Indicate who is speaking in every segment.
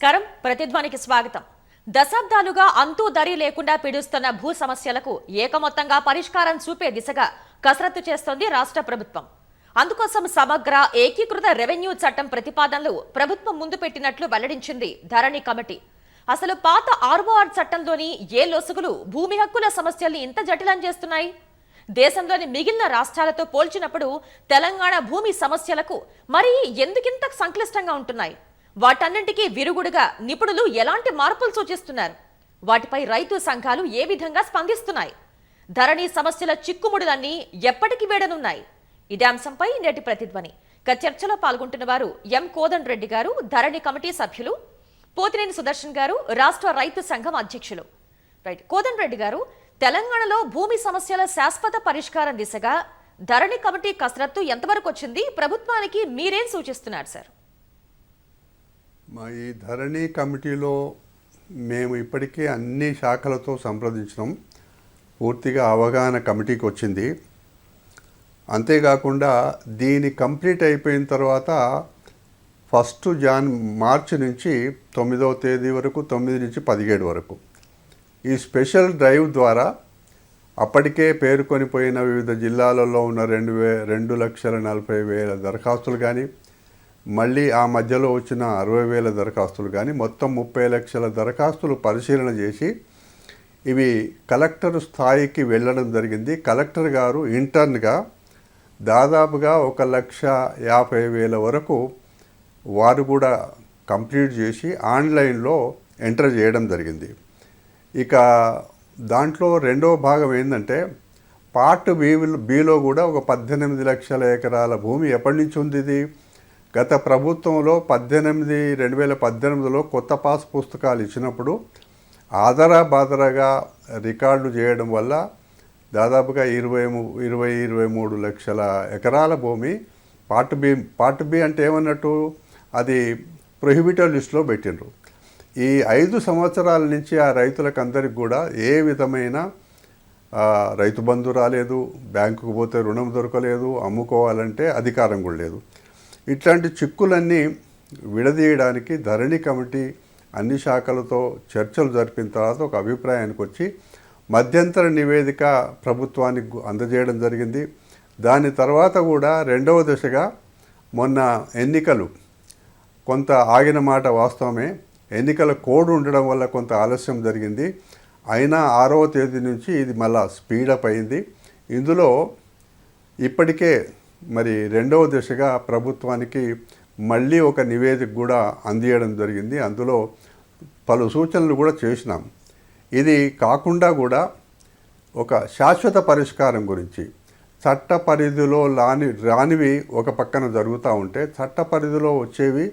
Speaker 1: నమస్కారం. ప్రతిధ్వనికి స్వాగతం. దశాబ్దాలుగా అంతూ దరి లేకుండా పీడిస్తున్న భూ సమస్యలకు ఏకమొత్తంగా పరిష్కారం చూపే దిశగా కసరత్తు చేస్తోంది రాష్ట్ర ప్రభుత్వం. అందుకోసం సమగ్ర ఏకీకృత రెవెన్యూ చట్టం ప్రతిపాదనలు ప్రభుత్వం ముందు పెట్టినట్లు వెల్లడించింది ధరణి కమిటీ. అసలు పాత ఆర్ఓఆర్ చట్టంలోని ఏ లొసుగులు భూమి హక్కుల సమస్యల్ని ఇంత జటిలం చేస్తున్నాయి? దేశంలోని మిగిలిన రాష్ట్రాలతో పోల్చినప్పుడు తెలంగాణ భూమి సమస్యలకు మరీ ఎందుకింత సంక్లిష్టంగా ఉంటున్నాయి? వాటన్నింటికీ విరుగుడుగా నిపుణులు ఎలాంటి మార్పులు సూచిస్తున్నారు? వాటిపై రైతు సంఘాలు ఏ విధంగా స్పందిస్తున్నాయి? ధరణి సమస్యల చిక్కుముడులన్నీ ఎప్పటికి వేడనున్నాయి. ఇదే అంశంపై నేటి ప్రతిధ్వని. ఇక చర్చలో పాల్గొంటున్న వారు ఎం కోదండ్ రెడ్డి గారు ధరణి కమిటీ సభ్యులు పోతినేని సుదర్శన్ గారు రాష్ట్ర రైతు సంఘం అధ్యక్షులు. రైట్ కోదండ్ రెడ్డి గారు తెలంగాణలో భూమి సమస్యల శాశ్వత పరిష్కారం దిశగా ధరణి కమిటీ కసరత్తు ఎంతవరకు వచ్చింది? ప్రభుత్వానికి మీరేం సూచిస్తున్నారు సార్?
Speaker 2: మా ఈ ధరణి కమిటీలో మేము ఇప్పటికే అన్ని శాఖలతో సంప్రదించినాం. పూర్తిగా అవగాహన కమిటీకి వచ్చింది. అంతేకాకుండా దీని కంప్లీట్ అయిపోయిన తర్వాత ఫస్ట్ జాన్ మార్చి నుంచి తొమ్మిదవ తేదీ వరకు తొమ్మిది నుంచి పదిహేడు వరకు. ఈ స్పెషల్ డ్రైవ్ ద్వారా అప్పటికే పేర్కొని పోయిన వివిధ జిల్లాలలో ఉన్న రెండు వే రెండు లక్షల నలభై వేల దరఖాస్తులు కానీ మళ్ళీ ఆ మధ్యలో వచ్చిన అరవై వేల దరఖాస్తులు కానీ మొత్తం ముప్పై లక్షల దరఖాస్తులు పరిశీలన చేసి ఇవి కలెక్టర్ స్థాయికి వెళ్ళడం జరిగింది. కలెక్టర్ గారు ఇంటర్న్గా దాదాపుగా ఒక లక్ష యాభై వేల వరకు వారు కూడా కంప్లీట్ చేసి ఆన్లైన్లో ఎంటర్ చేయడం జరిగింది. ఇక దాంట్లో రెండవ భాగం ఏంటంటే పార్ట్ బీ బీలో కూడా ఒక పద్దెనిమిది లక్షల ఎకరాల భూమి ఎప్పటి నుంచి ఉంది ఇది? గత ప్రభుత్వంలో పద్దెనిమిది రెండు వేల పద్దెనిమిదిలో కొత్త పాస్ పుస్తకాలు ఇచ్చినప్పుడు ఆదరా బాదరాగా రికార్డు చేయడం వల్ల దాదాపుగా ఇరవై ము- ఇరవై ఇరవై మూడు లక్షల ఎకరాల భూమి పార్ట్ బి పార్ట్ బి అంటే ఏమన్నట్టు అది ప్రొహిబిటెడ్ లిస్టులో పెట్టిండ్రు. ఈ ఐదు సంవత్సరాల నుంచి ఆ రైతులకు అందరికి కూడా ఏ విధమైన రైతు బంధు రాలేదు బ్యాంకుకు పోతే రుణం దొరకలేదు అమ్ముకోవాలంటే అధికారం కూడా లేదు. ఇట్లాంటి చిక్కులన్నీ విడదీయడానికి ధరణి కమిటీ అన్ని శాఖలతో చర్చలు జరిపిన తర్వాత ఒక అభిప్రాయానికి వచ్చి మధ్యంతర నివేదిక ప్రభుత్వానికి అందజేయడం జరిగింది. దాని తర్వాత కూడా రెండవ దశగా మొన్న ఎన్నికలు కొంత ఆగిన మాట వాస్తవమే. ఎన్నికల కోడ్ ఉండడం వల్ల కొంత ఆలస్యం జరిగింది. అయినా ఆరవ తేదీ నుంచి ఇది మళ్ళా స్పీడప్ అయింది. ఇందులో ఇప్పటికే మరి రెండవ దశగా ప్రభుత్వానికి మళ్ళీ ఒక నివేదిక కూడా అందియడం జరిగింది. అందులో పలు సూచనలు కూడా చేసినాం. ఇది కాకుండా కూడా ఒక శాశ్వత పరిష్కారం గురించి. చట్ట పరిధిలో లాని రానివి ఒక పక్కన జరుగుతూ ఉంటే చట్ట పరిధిలో వచ్చేవి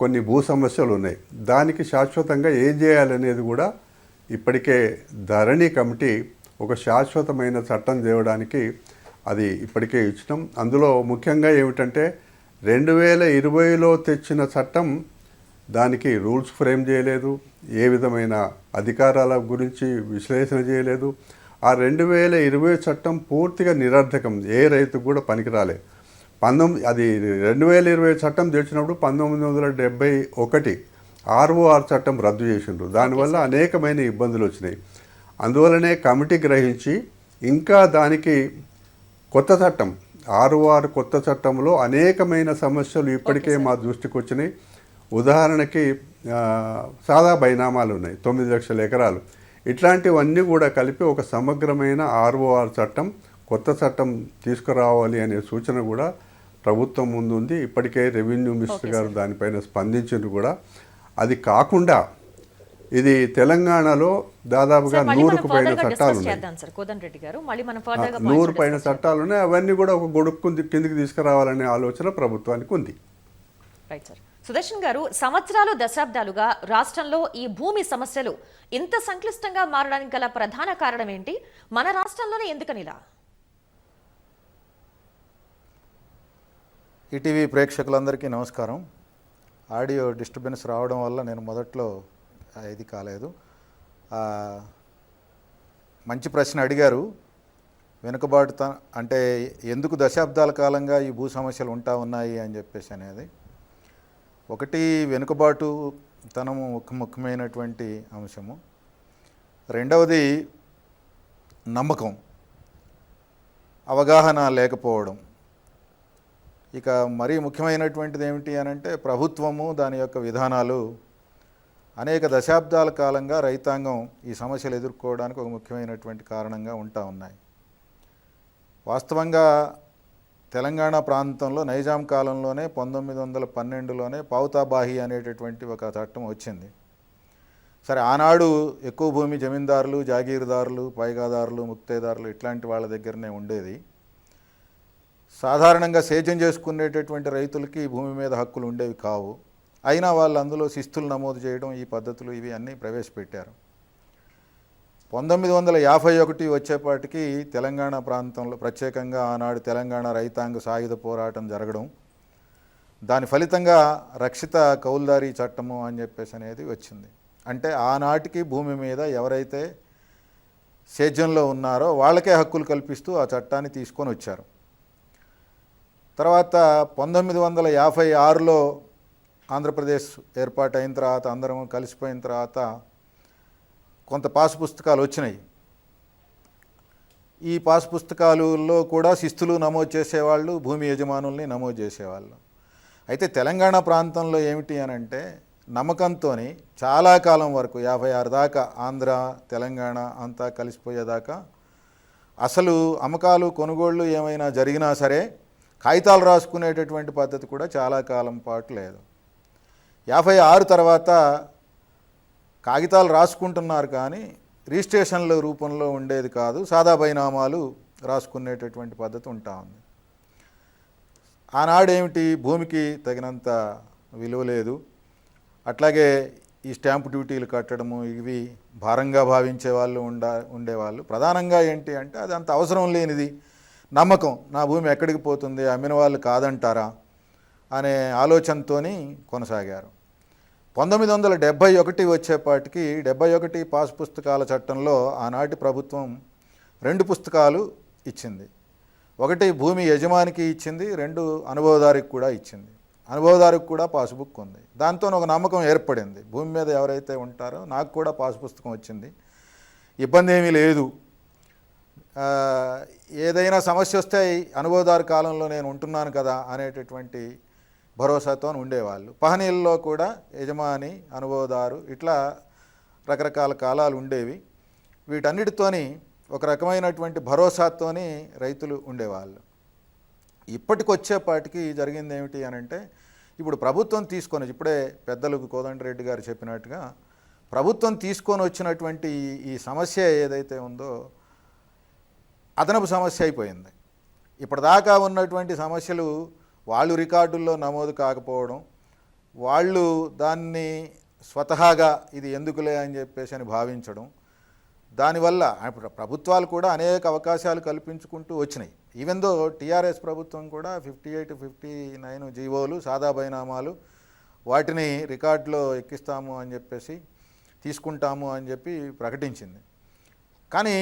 Speaker 2: కొన్ని భూ సమస్యలు ఉన్నాయి. దానికి శాశ్వతంగా ఏం చేయాలనేది కూడా ఇప్పటికే ధరణి కమిటీ ఒక శాశ్వతమైన చట్టం తేవడానికి అది ఇప్పటికే ఇచ్చినాం. అందులో ముఖ్యంగా ఏమిటంటే రెండు వేల ఇరవైలో తెచ్చిన చట్టం దానికి రూల్స్ ఫ్రేమ్ చేయలేదు ఏ విధమైన అధికారాల గురించి విశ్లేషణ చేయలేదు. ఆ రెండు వేల ఇరవై చట్టం పూర్తిగా నిరర్ధకం ఏ రైతుకు కూడా పనికిరాలే. పంతొమ్మిది అది రెండు వేల ఇరవై చట్టం తెచ్చినప్పుడు పంతొమ్మిది వందల డెబ్బై ఒకటి ఆర్ఓఆర్ చట్టం రద్దు చేసిండ్రు. దానివల్ల అనేకమైన ఇబ్బందులు వచ్చినాయి. అందువలనే కమిటీ గ్రహించి ఇంకా దానికి కొత్త చట్టం ఆర్ఓఆర్ కొత్త చట్టంలో అనేకమైన సమస్యలు ఇప్పటికే మా దృష్టికి వచ్చినాయి. ఉదాహరణకి సాదా బైనామాలు ఉన్నాయి తొమ్మిది లక్షల ఎకరాలు. ఇట్లాంటివన్నీ కూడా కలిపి ఒక సమగ్రమైన ఆర్ఓఆర్ చట్టం కొత్త చట్టం తీసుకురావాలి అనే సూచన కూడా ప్రభుత్వం ముందు ఉంది ఇప్పటికే రెవెన్యూ మినిస్టర్ గారు దానిపైన స్పందించారు కూడా. అది కాకుండా ఇది తెలంగాణలో దాదాపుగా నూరుకు పైన చట్టాలు ఉన్నాయి. నూరు పైన. చట్టాలు ఉన్నాయి. అవన్నీ కూడా ఒక గొడుక్కు కిందికి తీసుకురావాలనే ఆలోచన ప్రభుత్వానికి ఉంది.
Speaker 1: రైట్ సార్ సుదర్శన్ గారు సంవత్సరాలు దశాబ్దాలుగా రాష్ట్రంలో ఈ భూమి సమస్యలు ఇంత సంక్లిష్టంగా మారడానికి గల ప్రధాన కారణం ఏంటి? మన రాష్ట్రంలోనే ఎందుకనిలా
Speaker 3: ఈటీవీ ప్రేక్షకులందరికీ నమస్కారం. ఆడియో డిస్టర్బెన్స్ రావడం వల్ల నేను మొదట్లో ఇది కాలేదు. మంచి ప్రశ్న అడిగారు. వెనుకబాటు అంటే ఎందుకు దశాబ్దాల కాలంగా ఈ భూ సమస్యలు ఉంటా ఉన్నాయి అని చెప్పేసి అనేది. ఒకటి వెనుకబాటు తనము ఒక ముఖ్యమైనటువంటి అంశము. రెండవది నమ్మకం అవగాహన లేకపోవడం. ఇక మరీ ముఖ్యమైనటువంటిది ఏమిటి అని అంటే ప్రభుత్వము దాని యొక్క విధానాలు అనేక దశాబ్దాల కాలంగా రైతాంగం ఈ సమస్యలు ఎదుర్కోవడానికి ఒక ముఖ్యమైనటువంటి కారణంగా ఉంటా ఉన్నాయి. వాస్తవంగా తెలంగాణ ప్రాంతంలో నైజాం కాలంలోనే పంతొమ్మిది వందల పన్నెండులోనే పావుతాబాహి అనేటటువంటి ఒక చట్టం వచ్చింది. సరే ఆనాడు ఎక్కువ భూమి జమీందారులు జాగీర్దారులు పైగాదారులు ముక్తేదారులు ఇట్లాంటి వాళ్ళ దగ్గరనే ఉండేది. సాధారణంగా సేద్యం చేసుకునేటటువంటి రైతులకి భూమి మీద హక్కులు ఉండేవి కావు. అయినా వాళ్ళు అందులో శిస్తులు నమోదు చేయడం ఈ పద్ధతులు ఇవి అన్నీ ప్రవేశపెట్టారు. పంతొమ్మిది వందల యాభై ఒకటి వచ్చేపాటికి తెలంగాణ ప్రాంతంలో ప్రత్యేకంగా ఆనాడు తెలంగాణ రైతాంగ సాయుధ పోరాటం జరగడం దాని ఫలితంగా రక్షిత కౌల్దారీ చట్టము అని చెప్పేసి అనేది వచ్చింది. అంటే ఆనాటికి భూమి మీద ఎవరైతే సేద్యంలో ఉన్నారో వాళ్ళకే హక్కులు కల్పిస్తూ ఆ చట్టాన్ని తీసుకొని వచ్చారు. తర్వాత పంతొమ్మిది వందల యాభై ఆరులో ఆంధ్రప్రదేశ్ ఏర్పాటు అయిన తర్వాత అందరం కలిసిపోయిన తర్వాత కొంత పాసు పుస్తకాలు వచ్చినాయి. ఈ పాసు పుస్తకాలలో కూడా శిస్తులు నమోదు చేసేవాళ్ళు భూమి యజమానుల్ని నమోదు చేసేవాళ్ళు. అయితే తెలంగాణ ప్రాంతంలో ఏమిటి అని అంటే నమ్మకంతో చాలా కాలం వరకు యాభై ఆరు దాకా ఆంధ్ర తెలంగాణ అంతా కలిసిపోయేదాకా అసలు అమ్మకాలు కొనుగోళ్ళు ఏమైనా జరిగినా సరే కాగితాలు రాసుకునేటటువంటి పద్ధతి కూడా చాలా కాలం పాటు లేదు. యాభై ఆరు తర్వాత కాగితాలు రాసుకుంటున్నారు కానీ రిజిస్ట్రేషన్ల రూపంలో ఉండేది కాదు. సాదా బైనామాలు రాసుకునేటటువంటి పద్ధతి ఉంటా ఉంది. ఆనాడేమిటి భూమికి తగినంత విలువ లేదు. అట్లాగే ఈ స్టాంపు డ్యూటీలు కట్టడము ఇవి భారంగా భావించే వాళ్ళు ఉండ ఉండేవాళ్ళు. ప్రధానంగా ఏంటి అంటే అది అంత అవసరం లేనిది. నమ్మకం. నా భూమి ఎక్కడికి పోతుంది? అమ్మిన వాళ్ళు కాదంటారా? అనే ఆలోచనతోని కొనసాగారు. పంతొమ్మిది వందల డెబ్భై ఒకటి వచ్చేపాటికి డెబ్భై ఒకటి పాస్ పుస్తకాల చట్టంలో ఆనాటి ప్రభుత్వం రెండు పుస్తకాలు ఇచ్చింది. ఒకటి భూమి యజమానికి ఇచ్చింది రెండు అనుభవదారికి కూడా ఇచ్చింది. అనుభవదారికి కూడా పాస్బుక్ ఉంది. దాంతో ఒక నమ్మకం ఏర్పడింది. భూమి మీద ఎవరైతే ఉంటారో నాకు కూడా పాస్ పుస్తకం వచ్చింది. ఇబ్బంది ఏమీ లేదు. ఏదైనా సమస్య వస్తే అనుభవదారు కాలంలో నేను ఉంటున్నాను కదా అనేటటువంటి భరోసాతో ఉండేవాళ్ళు. పహనీల్లో కూడా యజమాని అనుభవదారు ఇట్లా రకరకాల కాలాలు ఉండేవి. వీటన్నిటితోని ఒక రకమైనటువంటి భరోసాతోని రైతులు ఉండేవాళ్ళు. ఇప్పటికొచ్చేపాటికి జరిగింది ఏమిటి అని అంటే ఇప్పుడు ప్రభుత్వం తీసుకొని ఇప్పుడే పెద్దలకు కోదండరెడ్డి గారు చెప్పినట్టుగా ప్రభుత్వం తీసుకొని వచ్చినటువంటి ఈ సమస్య ఏదైతే ఉందో అదనపు సమస్య అయిపోయింది. ఇప్పటిదాకా ఉన్నటువంటి సమస్యలు వాళ్ళు రికార్డుల్లో నమోదు కాకపోవడం వాళ్ళు దాన్ని స్వతహాగా ఇది ఎందుకులే అని చెప్పేసి అని భావించడం దానివల్ల ప్రభుత్వాలు కూడా అనేక అవకాశాలు కల్పించుకుంటూ వచ్చినాయి. ఈవెన్ దో టీఆర్ఎస్ ప్రభుత్వం కూడా ఫిఫ్టీ ఎయిట్ ఫిఫ్టీ నైన్ జీవోలు సాదా బైనామాలు వాటిని రికార్డులో ఎక్కిస్తాము అని చెప్పేసి తీసుకుంటాము అని చెప్పి ప్రకటించింది. కానీ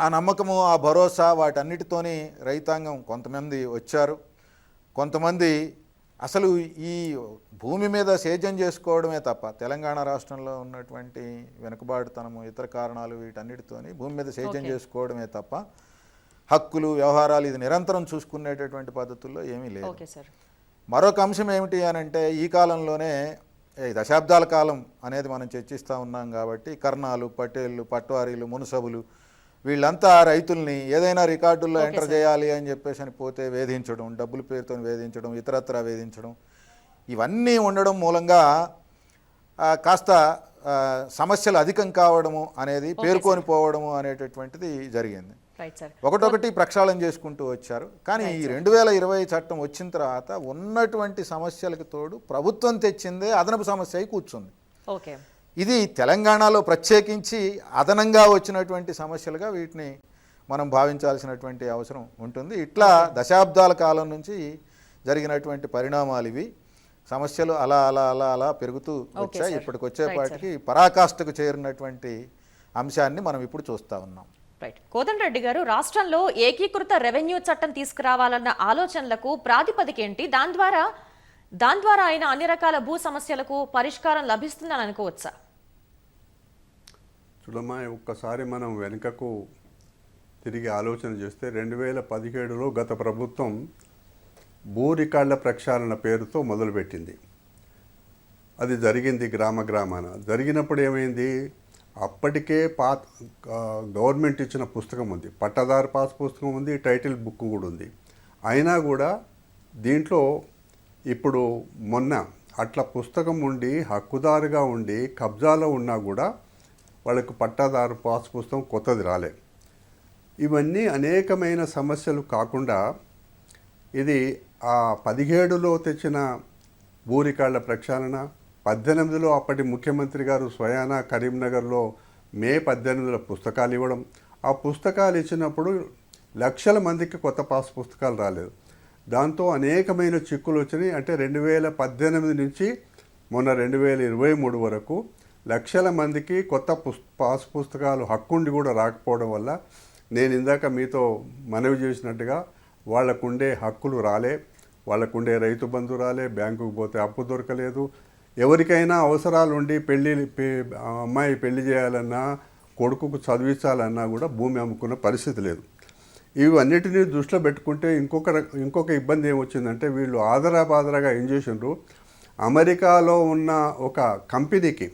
Speaker 3: ఆ నమ్మకము ఆ భరోసా వాటన్నిటితోని రైతాంగం కొంతమంది వచ్చారు. కొంతమంది అసలు ఈ భూమి మీద సేద్యం చేసుకోవడమే తప్ప తెలంగాణ రాష్ట్రంలో ఉన్నటువంటి వెనుకబాటుతనము ఇతర కారణాలు వీటన్నిటితోని భూమి మీద సేద్యం. చేసుకోవడమే తప్ప హక్కులు వ్యవహారాలు ఇది నిరంతరం చూసుకునేటటువంటి పద్ధతుల్లో ఏమీ లేదు మరొక అంశం ఏమిటి అని అంటే ఈ కాలంలోనే దశాబ్దాల కాలం అనేది మనం చర్చిస్తూ ఉన్నాం కాబట్టి కర్ణాలు పటేళ్ళు పట్వారీలు మునసబులు వీళ్ళంతా రైతుల్ని ఏదైనా రికార్డుల్లో ఎంటర్. చేయాలి అని చెప్పేసి అని పోతే వేధించడం డబ్బుల పేరుతో వేధించడం ఇతరత్ర వేధించడం ఇవన్నీ ఉండడం మూలంగా కాస్త సమస్యలు అధికం కావడము అనేది పేర్కొని పోవడము అనేటటువంటిది జరిగింది. ఒకటొకటి ప్రక్షాళన చేసుకుంటూ వచ్చారు. కానీ ఈ రెండు వేల ఇరవై చట్టం వచ్చిన తర్వాత ఉన్నటువంటి సమస్యలకు తోడు ప్రభుత్వం తెచ్చిందే అదనపు సమస్య అయి కూర్చుంది.
Speaker 1: ఓకే.
Speaker 3: ఇది తెలంగాణలో ప్రత్యేకించి అదనంగా వచ్చినటువంటి సమస్యలుగా వీటిని మనం భావించాల్సినటువంటి అవసరం ఉంటుంది. ఇట్లా దశాబ్దాల కాలం నుంచి జరిగినటువంటి పరిణామాలు ఇవి. సమస్యలు అలా అలా అలా అలా పెరుగుతూ వచ్చాయి. ఇప్పటికి వచ్చేపాటికి పరాకాష్ఠకు చేరినటువంటి అంశాన్ని మనం ఇప్పుడు చూస్తూ ఉన్నాం.
Speaker 1: రైట్. కోదండరెడ్డి గారు రాష్ట్రంలో ఏకీకృత రెవెన్యూ చట్టం తీసుకురావాలన్న ఆలోచనలకు ప్రాతిపదిక ఏంటి? దాని ద్వారా దాని ద్వారా అయినా అన్ని రకాల భూ సమస్యలకు పరిష్కారం లభిస్తుందని అనుకోవచ్చా?
Speaker 2: చూడమ్మా ఒక్కసారి మనం వెనుకకు తిరిగి ఆలోచన చేస్తే రెండు వేల పదిహేడులో గత ప్రభుత్వం భూ రికార్డుల ప్రక్షాళన పేరుతో మొదలుపెట్టింది. అది జరిగింది గ్రామ గ్రామాన. జరిగినప్పుడు ఏమైంది? అప్పటికే పాత గవర్నమెంట్ ఇచ్చిన పుస్తకం ఉంది. పట్టదారు పాస్ పుస్తకం ఉంది టైటిల్ బుక్ కూడా ఉంది. అయినా కూడా దీంట్లో ఇప్పుడు మొన్న అట్లా పుస్తకం ఉండి హక్కుదారుగా ఉండి కబ్జాలో ఉన్నా కూడా వాళ్ళకు పట్టాదారు పాస్ పుస్తకం కొత్తది రాలే. ఇవన్నీ అనేకమైన సమస్యలు కాకుండా ఇది ఆ పదిహేడులో తెచ్చిన బూరికాళ్ళ ప్రక్షాళన పద్దెనిమిదిలో అప్పటి ముఖ్యమంత్రి గారు స్వయానా కరీంనగర్లో మే పద్దెనిమిదిలో పుస్తకాలు ఇవ్వడం. ఆ పుస్తకాలు ఇచ్చినప్పుడు లక్షల మందికి కొత్త పాస్ పుస్తకాలు రాలేదు. దాంతో అనేకమైన చిక్కులు వచ్చినాయి. అంటే రెండు వేల పద్దెనిమిది నుంచి మొన్న రెండు వేల ఇరవై మూడు వరకు లక్షల మందికి కొత్త పుస్ పాస్ పుస్తకాలు హక్కుండి కూడా రాకపోవడం వల్ల నేను ఇందాక మీతో మనవి చేసినట్టుగా వాళ్ళకుండే హక్కులు రాలే వాళ్ళకుండే రైతు బంధు రాలే బ్యాంకుకు పోతే అప్పు దొరకలేదు. ఎవరికైనా అవసరాలు ఉండి పెళ్ళి పె- అమ్మాయి పెళ్ళి చేయాలన్నా కొడుకుకు చదివించాలన్నా కూడా భూమి అమ్ముకున్న పరిస్థితి లేదు. ఇవన్నిటినీ దృష్టిలో పెట్టుకుంటే ఇంకొక ఇంకొక ఇబ్బంది ఏమొచ్చిందంటే వీళ్ళు ఆదరాబాదరాగా ఏం చేసిండ్రు? అమెరికాలో ఉన్న ఒక కంపెనీకి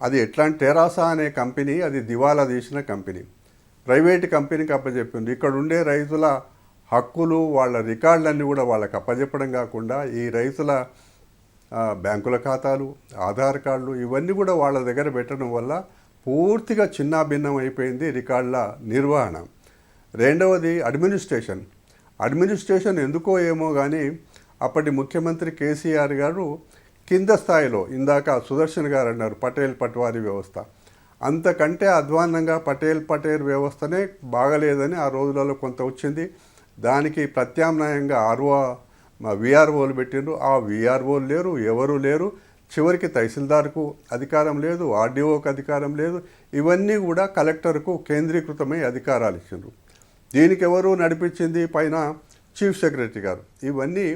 Speaker 2: అది ఎట్లాంటి టెరాసా అనే కంపెనీ అది దివాలా తీసిన కంపెనీ. ప్రైవేట్ కంపెనీకి అప్పచెప్పింది ఇక్కడ ఉండే రైతుల హక్కులు వాళ్ళ రికార్డులన్నీ కూడా వాళ్ళకి అప్పచెప్పడం కాకుండా ఈ రైతుల బ్యాంకుల ఖాతాలు ఆధార్ కార్డులు ఇవన్నీ కూడా వాళ్ళ దగ్గర పెట్టడం వల్ల పూర్తిగా చిన్నాభిన్నం అయిపోయింది రికార్డుల నిర్వహణ. రెండవది అడ్మినిస్ట్రేషన్. అడ్మినిస్ట్రేషన్ ఎందుకో ఏమో కానీ అప్పటి ముఖ్యమంత్రి కేసీఆర్ గారు కింద స్థాయిలో ఇందాక సుదర్శన్ గారు అన్నారు పటేల్ పట్వారీ వ్యవస్థ. అంతకంటే అధ్వాన్నంగా పటేల్ పటేల్ వ్యవస్థనే బాగలేదని ఆ రోజులలో కొంత వచ్చింది. దానికి ప్రత్యామ్నాయంగా ఆర్ఓ మా విఆర్ఓలు పెట్టిండ్రు. ఆ విఆర్ఓలు లేరు ఎవరు లేరు. చివరికి తహసీల్దార్కు అధికారం లేదు ఆర్డీఓకు అధికారం లేదు. ఇవన్నీ కూడా కలెక్టర్కు కేంద్రీకృతమై అధికారాలు ఇచ్చిండ్రు. దీనికి ఎవరు నడిపించింది పైన చీఫ్ సెక్రటరీ గారు. ఇవన్నీ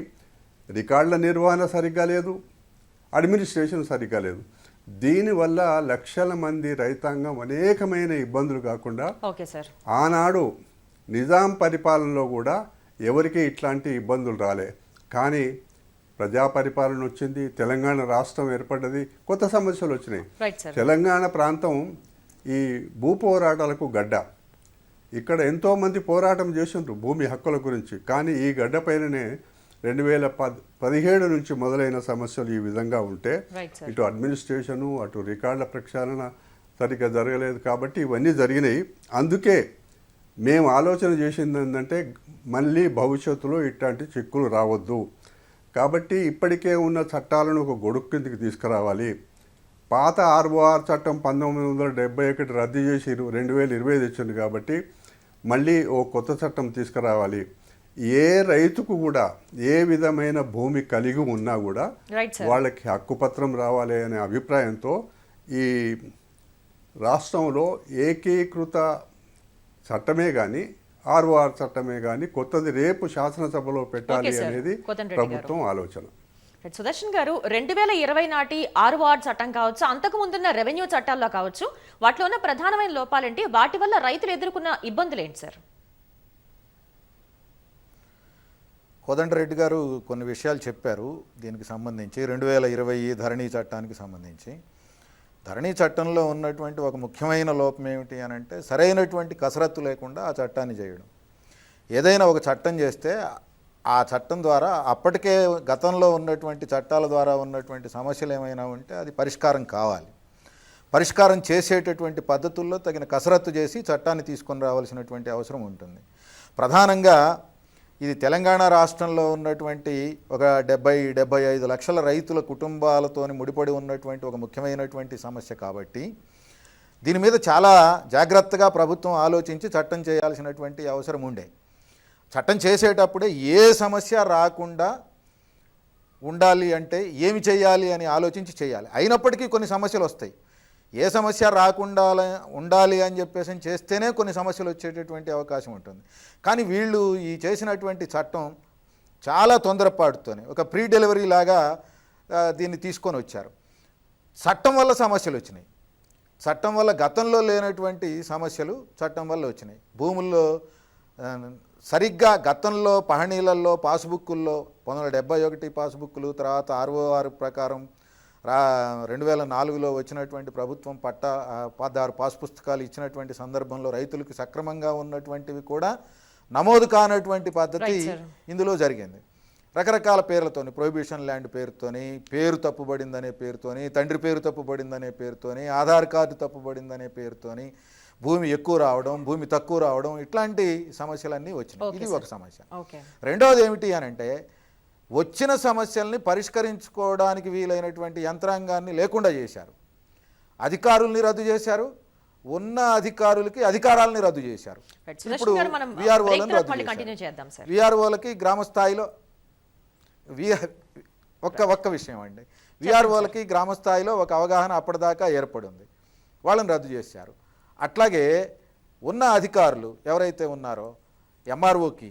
Speaker 2: రికార్డుల నిర్వహణ సరిగ్గా లేదు అడ్మినిస్ట్రేషన్ సరిగ్గా లేదు. దీనివల్ల లక్షల మంది రైతాంగం అనేకమైన ఇబ్బందులు కాకుండా
Speaker 1: ఓకే సార్.
Speaker 2: ఆనాడు నిజాం పరిపాలనలో కూడా ఎవరికి ఇట్లాంటి ఇబ్బందులు రాలే. కానీ ప్రజా పరిపాలన వచ్చింది తెలంగాణ రాష్ట్రం ఏర్పడ్డది కొత్త సమస్యలు వచ్చినాయి. తెలంగాణ ప్రాంతం ఈ భూ పోరాటాలకు గడ్డ. ఇక్కడ ఎంతోమంది పోరాటం చేసిండ్రు భూమి హక్కుల గురించి. కానీ ఈ గడ్డ పైననే రెండు వేల పద్ పదిహేడు నుంచి మొదలైన సమస్యలు ఈ విధంగా ఉంటే ఇటు అడ్మినిస్ట్రేషను అటు రికార్డుల ప్రక్షాళన సరిగ్గా జరగలేదు కాబట్టి ఇవన్నీ జరిగినాయి. అందుకే మేము ఆలోచన చేసింది ఏంటంటే మళ్ళీ భవిష్యత్తులో ఇట్లాంటి చిక్కులు రావద్దు. కాబట్టి ఇప్పటికే ఉన్న చట్టాలను ఒక గొడుగు కిందికి తీసుకురావాలి. పాత ఆర్ఓఆర్ చట్టం పంతొమ్మిది వందల డెబ్బై ఒకటి రద్దు చేసి రెండు వేల ఇరవై తెచ్చింది కాబట్టి మళ్ళీ ఓ కొత్త చట్టం తీసుకురావాలి ఏ రైతుకు కూడా ఏ విధమైన భూమి కలిగి ఉన్నా కూడా వాళ్ళకి హక్కుపత్రం రావాలి అనే అభిప్రాయంతో ఈ రాష్ట్రంలో ఏకీకృత చట్టమే కానీ ఆర్ఓఆర్ చట్టమే కానీ కొత్తది రేపు శాసనసభలో పెట్టాలి. అనేది. ప్రభుత్వం ఆలోచన
Speaker 1: సుదర్శన్ గారు రెండు వేల ఇరవై నాటి ఆరు వార్డ్ చట్టం కావచ్చు అంతకు ముందున్న రెవెన్యూ చట్టాల్లో కావచ్చు వాటిలో ఉన్న ప్రధానమైన లోపాలేంటి? వాటి వల్ల రైతులు ఎదుర్కొన్న ఇబ్బందులు ఏంటి సార్
Speaker 3: కోదండరెడ్డి గారు కొన్ని విషయాలు చెప్పారు. దీనికి సంబంధించి రెండు వేల ఇరవై ధరణి చట్టానికి సంబంధించి. ధరణి చట్టంలో ఉన్నటువంటి ఒక ముఖ్యమైన లోపం ఏమిటి అని అంటే సరైనటువంటి కసరత్తు లేకుండా ఆ చట్టాన్ని చేయడం. ఏదైనా ఒక చట్టం చేస్తే ఆ చట్టం ద్వారా అప్పటికే గతంలో ఉన్నటువంటి చట్టాల ద్వారా ఉన్నటువంటి సమస్యలు ఏమైనా ఉంటే అది పరిష్కారం కావాలి. పరిష్కారం చేసేటటువంటి పద్ధతుల్లో తగిన కసరత్తు చేసి చట్టాన్ని తీసుకొని రావాల్సినటువంటి అవసరం ఉంటుంది. ప్రధానంగా ఇది తెలంగాణ రాష్ట్రంలో ఉన్నటువంటి ఒక డెబ్బై డెబ్బై ఐదు లక్షల రైతుల కుటుంబాలతోని ముడిపడి ఉన్నటువంటి ఒక ముఖ్యమైనటువంటి సమస్య కాబట్టి దీని మీద చాలా జాగ్రత్తగా ప్రభుత్వం ఆలోచించి చట్టం చేయాల్సినటువంటి అవసరం ఉండే. చట్టం చేసేటప్పుడే ఏ సమస్య రాకుండా ఉండాలి అంటే ఏమి చేయాలి అని ఆలోచించి చేయాలి. అయినప్పటికీ కొన్ని సమస్యలు వస్తాయి. ఏ సమస్య రాకుండా ఉండాలి అని చెప్పేసి చేస్తేనే కొన్ని సమస్యలు వచ్చేటటువంటి అవకాశం ఉంటుంది. కానీ వీళ్ళు ఈ చేసినటువంటి చట్టం చాలా తొందరపాటుతోనే ఒక ప్రీ డెలివరీ లాగా దీన్ని తీసుకొని వచ్చారు. చట్టం వల్ల సమస్యలు వచ్చినాయి. చట్టం వల్ల గతంలో లేనటువంటి సమస్యలు చట్టం వల్ల వచ్చినాయి. భూముల్లో సరిగ్గా గతంలో పహణీలలో పాస్బుక్కుల్లో పంతొమ్మిది వందల డెబ్బై ఒకటి పాస్బుక్లు తర్వాత ఆర్ఓఆర్ ప్రకారం రా రెండు వేల నాలుగులో వచ్చినటువంటి ప్రభుత్వం పట్ట పదహారు పాస్ పుస్తకాలు ఇచ్చినటువంటి సందర్భంలో రైతులకు సక్రమంగా ఉన్నటువంటివి కూడా నమోదు కానటువంటి పద్ధతి. ఇందులో జరిగింది రకరకాల పేర్లతోని ప్రొహిబిషన్ ల్యాండ్ పేరుతోని పేరు తప్పుబడిందనే పేరుతోని తండ్రి పేరు తప్పుబడిందనే పేరుతోని ఆధార్ కార్డు తప్పుబడిందనే పేరుతోని భూమి ఎక్కువ రావడం భూమి తక్కువ రావడం ఇట్లాంటి సమస్యలన్నీ వచ్చినాయి. ఇది. ఒక సమస్య. రెండవది ఏమిటి అని అంటే వచ్చిన సమస్యల్ని పరిష్కరించుకోవడానికి వీలైనటువంటి యంత్రాంగాన్ని లేకుండా చేశారు. అధికారుల్ని రద్దు చేశారు. ఉన్న అధికారులకి అధికారాలని రద్దు చేశారు.
Speaker 1: రైట్ సుదర్శన్ గారు మనం
Speaker 3: VRO
Speaker 1: break
Speaker 3: లను
Speaker 1: తర్వాత
Speaker 3: రద్దు చేశారు. విఆర్ఓలకి గ్రామ స్థాయిలో విఆర్ ఒక్క ఒక్క విషయం అండి. విఆర్ఓలకి గ్రామ స్థాయిలో ఒక అవగాహన అప్పటిదాకా ఏర్పడి ఉంది వాళ్ళని రద్దు చేశారు. అట్లాగే ఉన్న అధికారులు ఎవరైతే ఉన్నారో ఎంఆర్ఓకి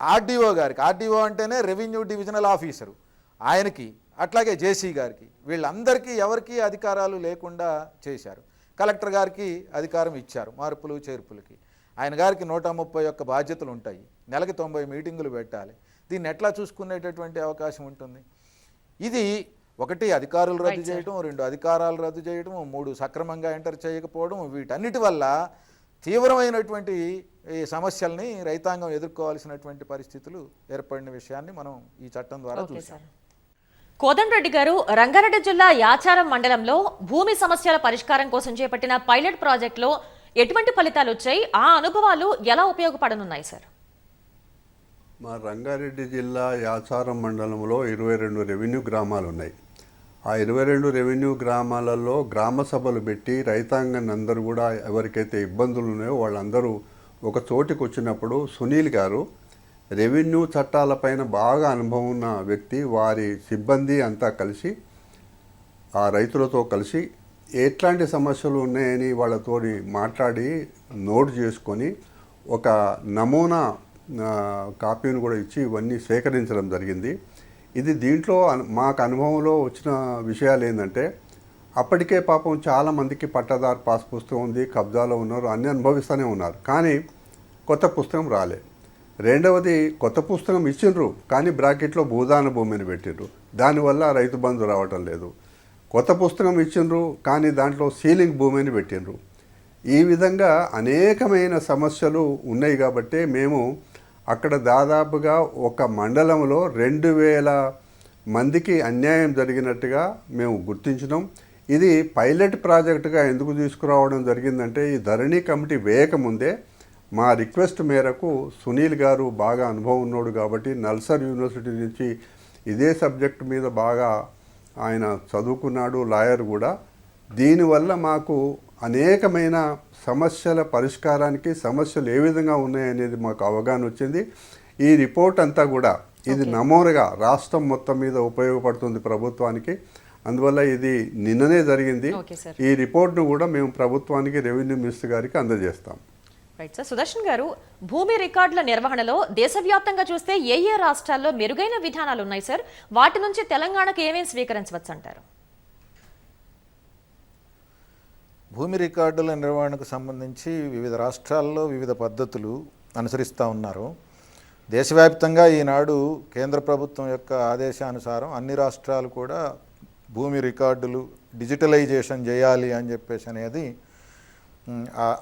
Speaker 3: ఆర్డీఓ గారికి ఆర్డీఓ అంటేనే రెవెన్యూ డివిజనల్ ఆఫీసరు ఆయనకి అట్లాగే జేసీ గారికి వీళ్ళందరికీ ఎవరికి అధికారాలు లేకుండా చేశారు. కలెక్టర్ గారికి అధికారం ఇచ్చారు మార్పులు చేర్పులకి. ఆయన గారికి నూట ముప్పై ఒక్క బాధ్యతలు ఉంటాయి. నెలకి తొంభై మీటింగులు పెట్టాలి. దీన్ని ఎట్లా చూసుకునేటటువంటి అవకాశం ఉంటుంది? ఇది ఒకటి అధికారులు రద్దు. చేయడం రెండు అధికారాలు రద్దు చేయడం మూడు సక్రమంగా ఎంటర్ చేయకపోవడం వీటన్నిటి వల్ల తీవ్రమైనటువంటి ఈ సమస్యల్ని రైతాంగం ఎదుర్కోవాల్సినటువంటి పరిస్థితులు ఏర్పడిన విషయాన్ని మనం ఈ చట్టం ద్వారా చూసాం
Speaker 1: సార్ కోదండరెడ్డి గారు రంగారెడ్డి జిల్లా యాచారం మండలంలో భూమి సమస్యల పరిష్కారం కోసం చేపట్టిన పైలట్ ప్రాజెక్టులో ఎటువంటి ఫలితాలు వచ్చాయి? ఆ అనుభవాలు ఎలా ఉపయోగపడనున్నాయి సార్
Speaker 2: మా రంగారెడ్డి జిల్లా యాచారం మండలంలో ఇరవై రెండు రెవెన్యూ గ్రామాలు ఉన్నాయి. ఆ ఇరవై రెండు రెవెన్యూ గ్రామాలలో గ్రామ సభలు పెట్టి రైతాంగాన్ని అందరూ కూడా ఎవరికైతే ఇబ్బందులు ఉన్నాయో వాళ్ళందరూ ఒక చోటికి వచ్చినప్పుడు సునీల్ గారు రెవెన్యూ చట్టాలపైన బాగా అనుభవం ఉన్న వ్యక్తి వారి సిబ్బంది అంతా కలిసి ఆ రైతులతో కలిసి ఎట్లాంటి సమస్యలు ఉన్నాయని వాళ్ళతో మాట్లాడి నోట్ చేసుకొని ఒక నమూనా కాపీని కూడా ఇచ్చి ఇవన్నీ సేకరించడం జరిగింది. ఇది దీంట్లో మాకు అనుభవంలో వచ్చిన విషయాలు ఏంటంటే అప్పటికే పాపం చాలామందికి పట్టదారు పాస్ పుస్తకం ఉంది కబ్జాలో ఉన్నారు అన్నీ అనుభవిస్తూనే ఉన్నారు. కానీ కొత్త పుస్తకం రాలే. రెండవది కొత్త పుస్తకం ఇచ్చిండ్రు కానీ బ్రాకెట్లో భూదాన భూమిని పెట్టిండ్రు. దానివల్ల రైతు బంధు రావటం లేదు. కొత్త పుస్తకం ఇచ్చిండ్రు కానీ దాంట్లో సీలింగ్ భూమిని పెట్టిండ్రు. ఈ విధంగా అనేకమైన సమస్యలు ఉన్నాయి కాబట్టి మేము అక్కడ దాదాపుగా ఒక మండలంలో రెండు వేల మందికి అన్యాయం జరిగినట్టుగా మేము గుర్తించినాం. ఇది పైలట్ ప్రాజెక్టుగా ఎందుకు తీసుకురావడం జరిగిందంటే ఈ ధరణి కమిటీ వేయకముందే మా రిక్వెస్ట్ మేరకు సునీల్ గారు బాగా అనుభవం ఉన్నాడు కాబట్టి నల్సర్ యూనివర్సిటీ నుంచి ఇదే సబ్జెక్ట్ మీద బాగా ఆయన చదువుకున్నాడు లాయర్ కూడా. దీనివల్ల మాకు అనేకమైన సమస్యల పరిష్కారానికి సమస్యలు ఏ విధంగా ఉన్నాయనేది మాకు అవగాహన వచ్చింది. ఈ రిపోర్ట్ అంతా కూడా ఇది నమూనగా రాష్ట్రం మొత్తం మీద ఉపయోగపడుతుంది ప్రభుత్వానికి. అందువల్ల ఇది నిన్ననే జరిగింది. ఈ రిపోర్ట్ను కూడా మేము ప్రభుత్వానికి రెవెన్యూ మినిస్టర్ గారికి అందజేస్తాం.
Speaker 1: Right sir. సుదర్శన్ గారు భూమి రికార్డుల నిర్వహణలో దేశవ్యాప్తంగా చూస్తే ఏ ఏ రాష్ట్రాల్లో మెరుగైన విధానాలు ఉన్నాయి సార్? వాటి నుంచి తెలంగాణకు ఏమేమి స్వీకరించవచ్చు అంటారు
Speaker 3: భూమి రికార్డుల నిర్వహణకు సంబంధించి వివిధ రాష్ట్రాల్లో వివిధ పద్ధతులు అనుసరిస్తూ ఉన్నారు. దేశవ్యాప్తంగా ఈనాడు కేంద్ర ప్రభుత్వం యొక్క ఆదేశానుసారం అన్ని రాష్ట్రాలు కూడా భూమి రికార్డులు డిజిటలైజేషన్ చేయాలి అని చెప్పేసి అనేది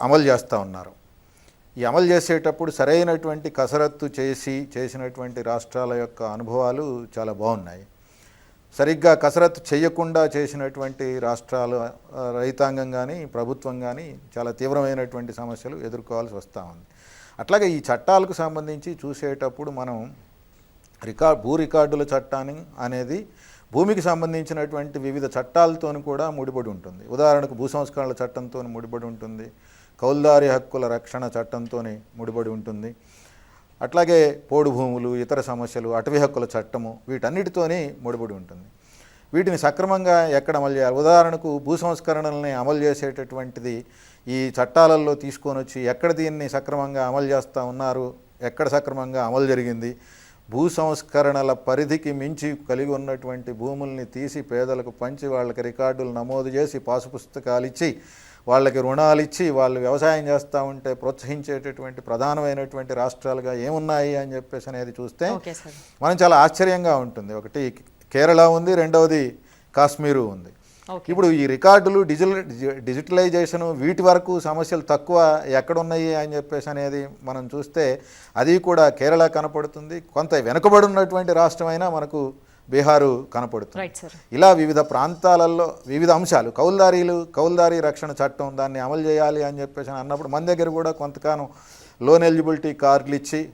Speaker 3: అమలు చేస్తూ ఉన్నారు. ఈ అమలు చేసేటప్పుడు సరైనటువంటి కసరత్తు చేసి చేసినటువంటి రాష్ట్రాల యొక్క అనుభవాలు చాలా బాగున్నాయి. సరిగ్గా కసరత్తు చేయకుండా చేసినటువంటి రాష్ట్రాలు రైతాంగం కానీ ప్రభుత్వం కానీ చాలా తీవ్రమైనటువంటి సమస్యలు ఎదుర్కోవాల్సి వస్తూ ఉంది. అట్లాగే ఈ చట్టాలకు సంబంధించి చూసేటప్పుడు మనం రికార్ భూ రికార్డుల చట్టాన్ని అనేది భూమికి సంబంధించినటువంటి వివిధ చట్టాలతోని కూడా ముడిపడి ఉంటుంది. ఉదాహరణకు భూ సంస్కరణల చట్టంతో ముడిపడి ఉంటుంది. కౌల్దారి హక్కుల రక్షణ చట్టంతో ముడిపడి ఉంటుంది. అట్లాగే పోడు భూములు ఇతర సమస్యలు అటవీ హక్కుల చట్టము వీటన్నిటితోనే ముడిపడి ఉంటుంది. వీటిని సక్రమంగా ఎక్కడ అమలు చేయాలి? ఉదాహరణకు భూ సంస్కరణల్ని అమలు చేసేటటువంటిది ఈ చట్టాలలో తీసుకొని వచ్చి ఎక్కడ దీన్ని సక్రమంగా అమలు చేస్తూ ఉన్నారు? ఎక్కడ సక్రమంగా అమలు జరిగింది? భూ సంస్కరణల పరిధికి మించి కలిగి ఉన్నటువంటి భూముల్ని తీసి పేదలకు పంచి వాళ్ళకి రికార్డులు నమోదు చేసి పాసు పుస్తకాలు ఇచ్చి వాళ్ళకి రుణాలు ఇచ్చి వాళ్ళు వ్యవసాయం చేస్తూ ఉంటే ప్రోత్సహించేటటువంటి ప్రధానమైనటువంటి రాష్ట్రాలుగా ఏమున్నాయి అని చెప్పేసి అనేది చూస్తే మనం చాలా ఆశ్చర్యంగా ఉంటుంది. ఒకటి కేరళ ఉంది రెండవది కాశ్మీరు ఉంది. ఇప్పుడు ఈ రికార్డులు డిజిటల్ డిజిటలైజేషన్ వీటి వరకు సమస్యలు తక్కువ ఎక్కడున్నాయి అని చెప్పేసి అనేది మనం చూస్తే అది కూడా కేరళ కనపడుతుంది. కొంత వెనుకబడి ఉన్నటువంటి రాష్ట్రమైనా మనకు బీహారు కనపడుతుంది. ఇలా వివిధ ప్రాంతాలలో వివిధ అంశాలు కౌలుదారీలు కౌలుదారీ రక్షణ చట్టం దాన్ని అమలు చేయాలి అని చెప్పేసి అని అన్నప్పుడు మన దగ్గర కూడా కొంతకాలం లోన్ ఎలిజిబిలిటీ కార్డులు ఇచ్చి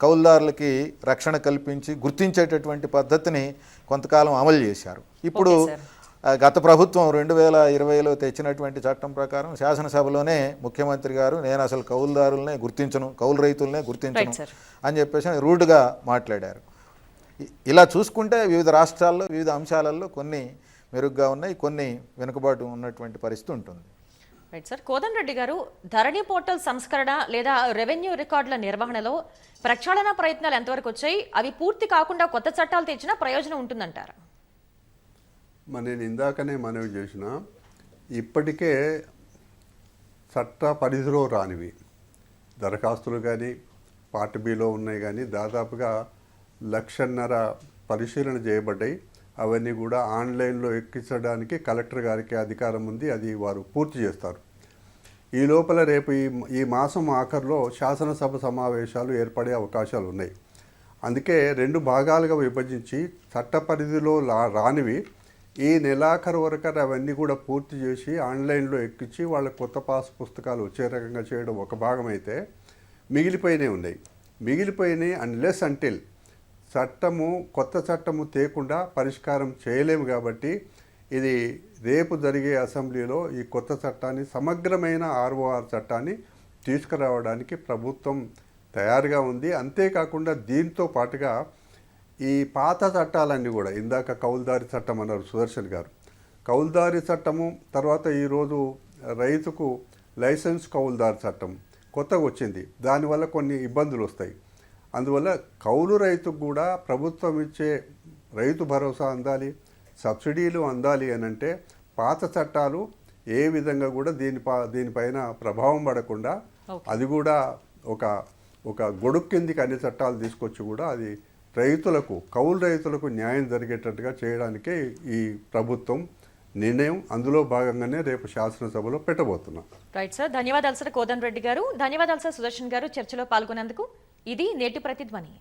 Speaker 3: కౌలుదారులకి రక్షణ కల్పించి గుర్తించేటటువంటి పద్ధతిని కొంతకాలం అమలు చేశారు. ఇప్పుడు గత ప్రభుత్వం రెండు వేల ఇరవైలో తెచ్చినటువంటి చట్టం ప్రకారం శాసనసభలోనే ముఖ్యమంత్రి గారు నేను అసలు కౌలుదారులనే గుర్తించను కౌలు రైతులనే గుర్తించను. అని చెప్పేసి రూడ్గా మాట్లాడారు. ఇలా చూసుకుంటే వివిధ రాష్ట్రాల్లో వివిధ అంశాలలో కొన్ని మెరుగ్గా ఉన్నాయి కొన్ని వెనుకబాటు ఉన్నటువంటి పరిస్థితి ఉంటుంది.
Speaker 1: రైట్ సార్ కోదండ రెడ్డి గారు ధరణి పోర్టల్ సంస్కరణ లేదా రెవెన్యూ రికార్డుల నిర్వహణలో ప్రక్షాళన ప్రయత్నాలు ఎంతవరకు వచ్చాయి? అవి పూర్తి కాకుండా కొత్త చట్టాలు తెచ్చినా ప్రయోజనం ఉంటుందంటారా?
Speaker 2: మరి నేను ఇందాకనే మనవి చేసిన ఇప్పటికే చట్ట పరిధిలో రానివి. దరఖాస్తులు కానీ పార్ట్ బిలో ఉన్నాయి కానీ దాదాపుగా లక్షన్నర పరిశీలన చేయబడ్డాయి. అవన్నీ కూడా ఆన్లైన్లో ఎక్కించడానికి కలెక్టర్ గారికి అధికారం ఉంది. అది వారు పూర్తి చేస్తారు. ఈ లోపల రేపు ఈ ఈ మాసం ఆఖరిలో శాసనసభ సమావేశాలు ఏర్పడే అవకాశాలు ఉన్నాయి. అందుకే రెండు భాగాలుగా విభజించి చట్ట పరిధిలో లా రానివి ఈ నెలాఖరు వరకు అవన్నీ కూడా పూర్తి చేసి ఆన్లైన్లో ఎక్కించి వాళ్ళ కొత్త పాస్ పుస్తకాలు వచ్చే రకంగా చేయడం ఒక భాగం అయితే మిగిలిపోయినవి ఉన్నాయి. మిగిలిపోయినాయి అన్లెస్ అంటిల్ చట్టము కొత్త చట్టము తేకుండా పరిష్కారం చేయలేము కాబట్టి ఇది రేపు జరిగే అసెంబ్లీలో ఈ కొత్త చట్టాన్ని సమగ్రమైన ఆర్ఓఆర్ చట్టాన్ని తీసుకురావడానికి ప్రభుత్వం తయారుగా ఉంది. అంతేకాకుండా దీంతో పాటుగా ఈ పాత చట్టాలన్నీ కూడా ఇందాక కౌల్దారి చట్టం అన్నారు సుదర్శన్ గారు. కౌల్దారి చట్టము తర్వాత ఈరోజు రైతుకు లైసెన్స్ కౌల్దారి చట్టం కొత్తగా వచ్చింది. దానివల్ల కొన్ని ఇబ్బందులు వస్తాయి. అందువల్ల కౌలు రైతుకు కూడా ప్రభుత్వం ఇచ్చే రైతు భరోసా అందాలి సబ్సిడీలు అందాలి అని అంటే పాత చట్టాలు ఏ విధంగా కూడా దీని దీనిపైన ప్రభావం పడకుండా. అది కూడా ఒక ఒక గొడుగు కిందికి అన్ని చట్టాలు తీసుకొచ్చి కూడా అది రైతులకు కౌలు రైతులకు న్యాయం జరిగేటట్టుగా చేయడానికే ఈ ప్రభుత్వం నిర్ణయం. అందులో భాగంగానే రేపు శాసనసభలో పెట్టబోతున్నాం.
Speaker 1: రైట్ సార్ ధన్యవాదాలు సార్ కోదండ రెడ్డి గారు. ధన్యవాదాలు సార్ సుదర్శన్ గారు చర్చలో పాల్గొన్నందుకు. ఇది నేటి ప్రతిధ్వని.